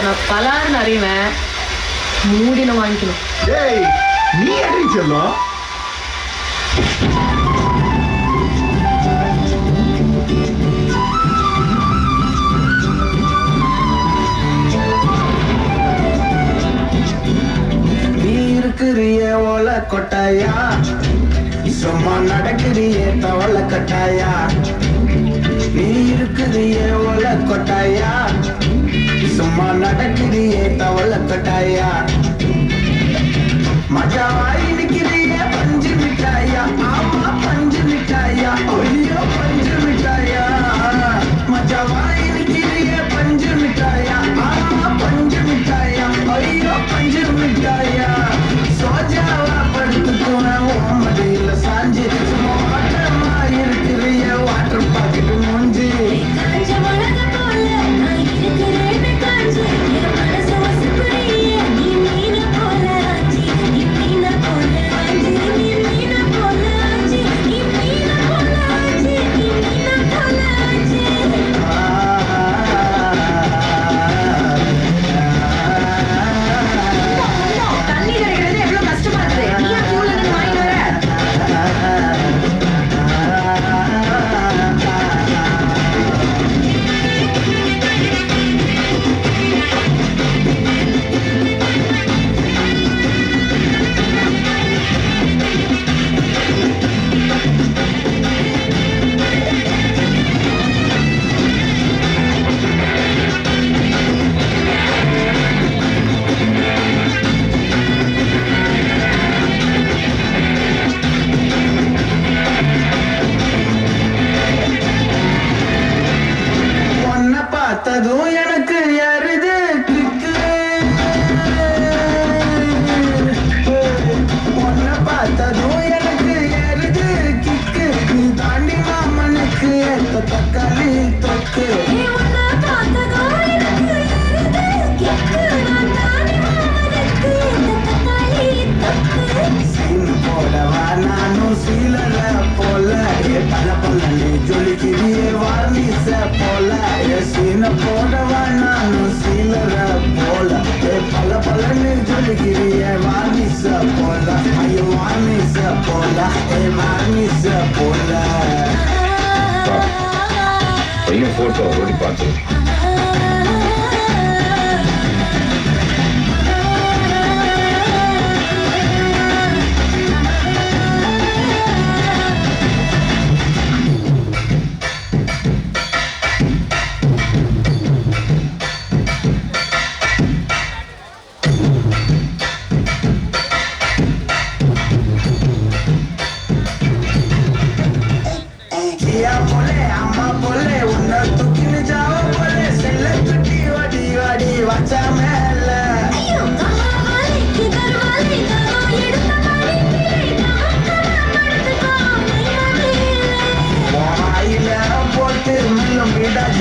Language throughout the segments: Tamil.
அப்ப நான் பலாருன்னு அறிவேன். மூடின வாங்கிக்கணும். ஏய் நீ அடி செல்லம்? இருக்கிறிய ஓல கொட்டாயா? சும்மா நடக்கிறிய தவள கட்டாயா? நீ இருக்கிறிய ஓல கொட்டாயா? நடக்குது நடக்கிறிய தவள கட்டாயா பார்த்ததும் எனக்கு எருது கிக்கு. நீ தாண்டி மாமனுக்கு ஏத்த தக்காளி தொக்கு. போடவா நானும் சீலல போல. பல பல நீ ஜொலிக்கிறியே வார்னிச போல. சீன போடவா four already planted. বলে আমা বলে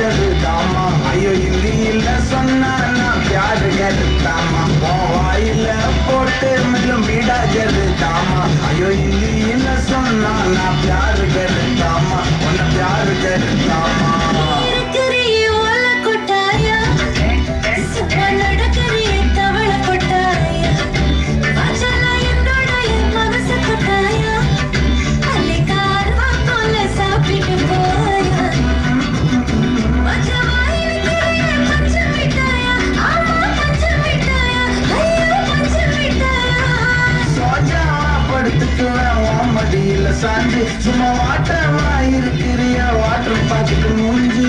விடாதது தாமா ஐயோ இந்தியில சொன்னா நான் பியாரு கேட்டுத்தாமா வாயில போட்டு மேலும் விடாதது தாமா ஐயோ இந்தியில சொன்னா நான் பியாரு கேட்டு சாஞ்சு சும்மா வாட்டர் இருக்கிறியா? வாட்டர் பார்த்துட்டு மூஞ்சி.